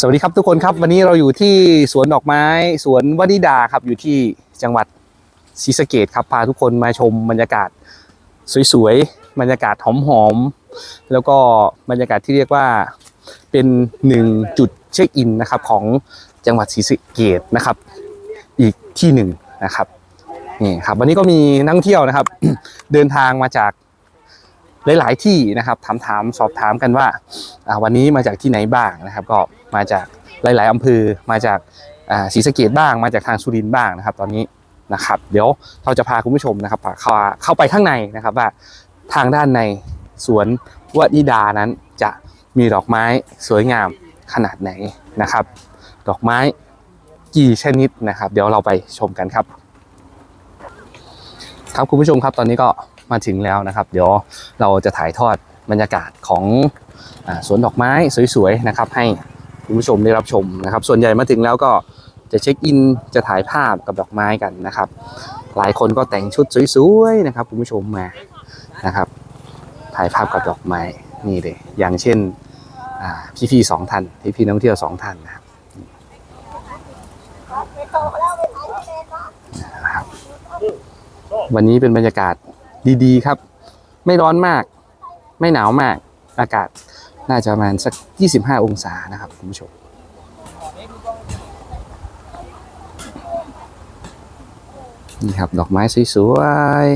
สวัสดีครับทุกคนครับวันนี้เราอยู่ที่สวนดอกไม้ สวนวนิดาครับอยู่ที่จังหวัดศรีสะเกดครับพาทุกคนมาชมบรรยากาศสวยๆบรรยากาศหอมๆแล้วก็บรรยากาศที่เรียกว่าเป็นหนึ่งจุดเช็คอินนะครับของจังหวัดศรีสะเกดนะครับ อีกที่หนึ่งนะครับนี่ครับวันนี้ก็มีนักท่องเที่ยวนะครับ เดินทางมาจากหลาย ๆ ที่นะครับถามๆสอบถามกันว่าวันนี้มาจากที่ไหนบ้างนะครับ ก็ มาจากหลาย ๆอำเภอมาจากศรีสะเกดบ้าง มาจากทางสุรินทร์บ้างนะครับ ตอนนี้นะครับเดี๋ยวเราจะพาคุณผู้ชมนะครับเข้าเข้าไปข้างในนะครับว่าทางด้านในสวนวนิดานั้นจะมีดอกไม้สวยงามขนาดไหนนะครับ ดอกไม้กี่ชนิดนะครับ เดี๋ยวเราไปชมกันครับ ครับคุณผู้ชมครับตอนนี้ก็มาถึงแล้วนะครับ เดี๋ยวเราจะถ่ายทอดบรรยากาศของอสวนดอกไม้สวยๆนะครับ ให้ คุณผู้ชมได้รับชมนะครับ ส่วนใหญ่มาถึงแล้วก็จะเช็คอินจะถ่ายภาพกับดอกไม้กันนะครับ หลายคนก็แต่งชุดสวยๆนะครับคุณผู้ชมมานะครับ ถ่ายภาพกับดอกไม้นี่เลยอย่างเช่นอ่พี่ๆสองท่านพี่ๆนักท่องเที่ยวสองท่านนะครับวันนี้เป็นบรรยากาศดีๆครับ ไม่ร้อนมาก ไม่หนาวมาก อากาศ น่าจะประมาณสัก 25 องศานะครับคุณผู้ชมนี่ครับดอกไม้สวย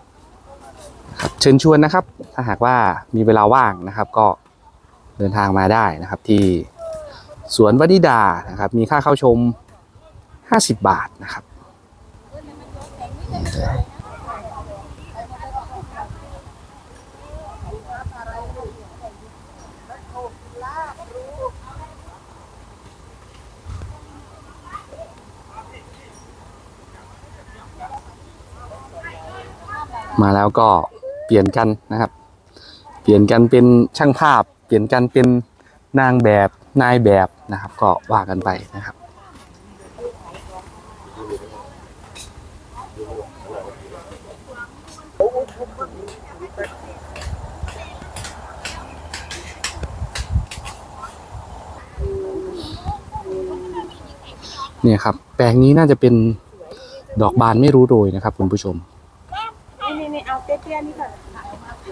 ๆครับเชิญชวนนะครับ ถ้าหากว่ามีเวลาว่างนะครับ ก็เดินทางมาได้นะครับ ที่สวนวนิดานะครับ มีค่าเข้าชม 50 บาทนะครับ มาแล้วก็เปลี่ยนกันนะครับ เปลี่ยนกันเป็นช่างภาพ เปลี่ยนกันเป็นนางแบบนายแบบนะครับ ก็ว่ากันไปนะครับเนี่ยครับ แปลงนี้น่าจะเป็นดอกบานไม่รู้โรยนะครับคุณผู้ชม เอาเตี้ยๆนี่ก่อนถ้ากู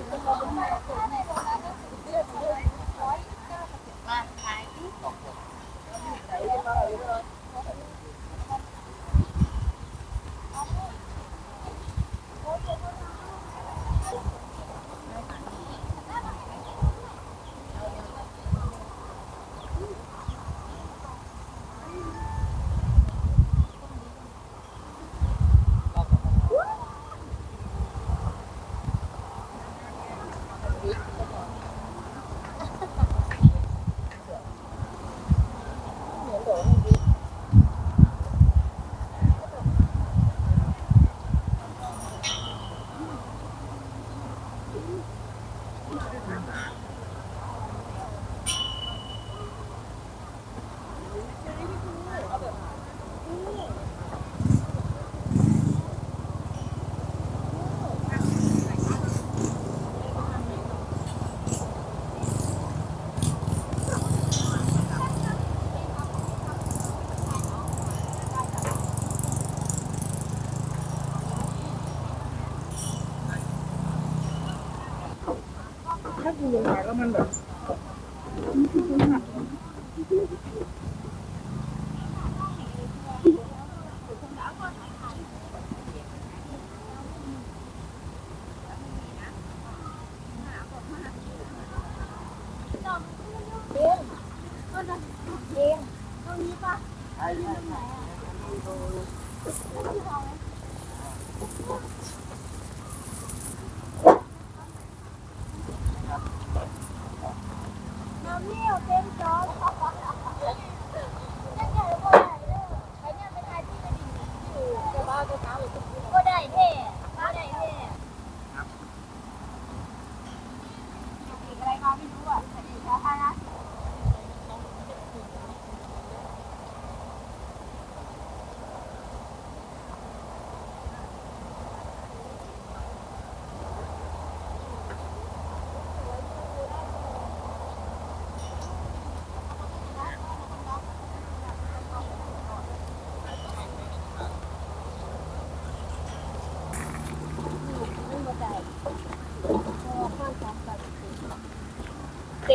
ลงมาแล้วมันแบบ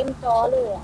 ็มจอเลยอะ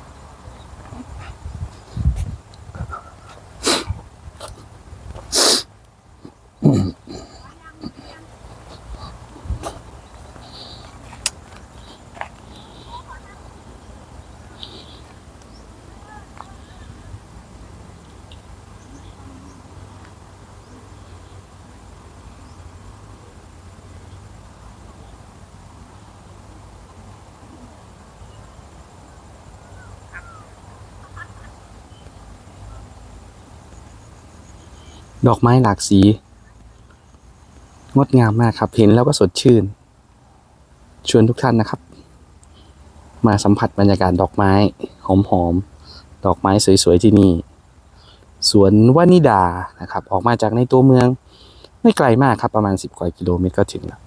ดอกไม้หลากสี งดงามมากครับ เห็นแล้วก็สดชื่น ชวนทุกท่านนะครับ มาสัมผัสบรรยากาศดอกไม้หอมๆ ดอกไม้สวยๆที่นี่สวนวานิดานะครับ ออกมาจากในตัวเมือง ไม่ไกลมากครับ ประมาณ 10 กว่ากิโลเมตรก็ถึงแล้ว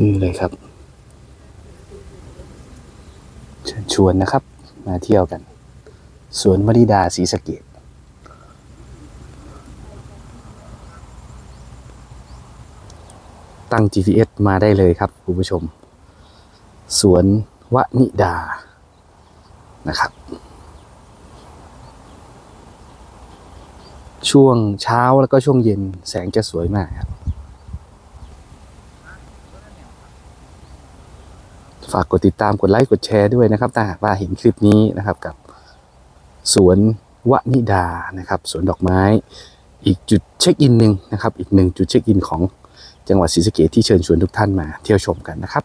นี่เลยครับ เชิญชวนนะครับ มาเที่ยวกัน สวนมริดาศรีสะเกดตั้ง GPS มาได้เลยครับคุณผู้ชม สวนวนิดานะครับ ช่วงเช้าแล้วก็ช่วงเย็นแสงจะสวยมากครับ ฝากกดติดตามกดไลค์กดแชร์ด้วยนะครับถ้าหากว่าเห็นคลิปนี้นะครับกับสวนวนิดานะครับสวนดอกไม้ อีกจุดเช็คอินหนึ่งนะครับ อีกหนึ่งจุดเช็คอินของจังหวัดศรีสะเกดที่เชิญชวนทุกท่านมาเที่ยวชมกันนะครับ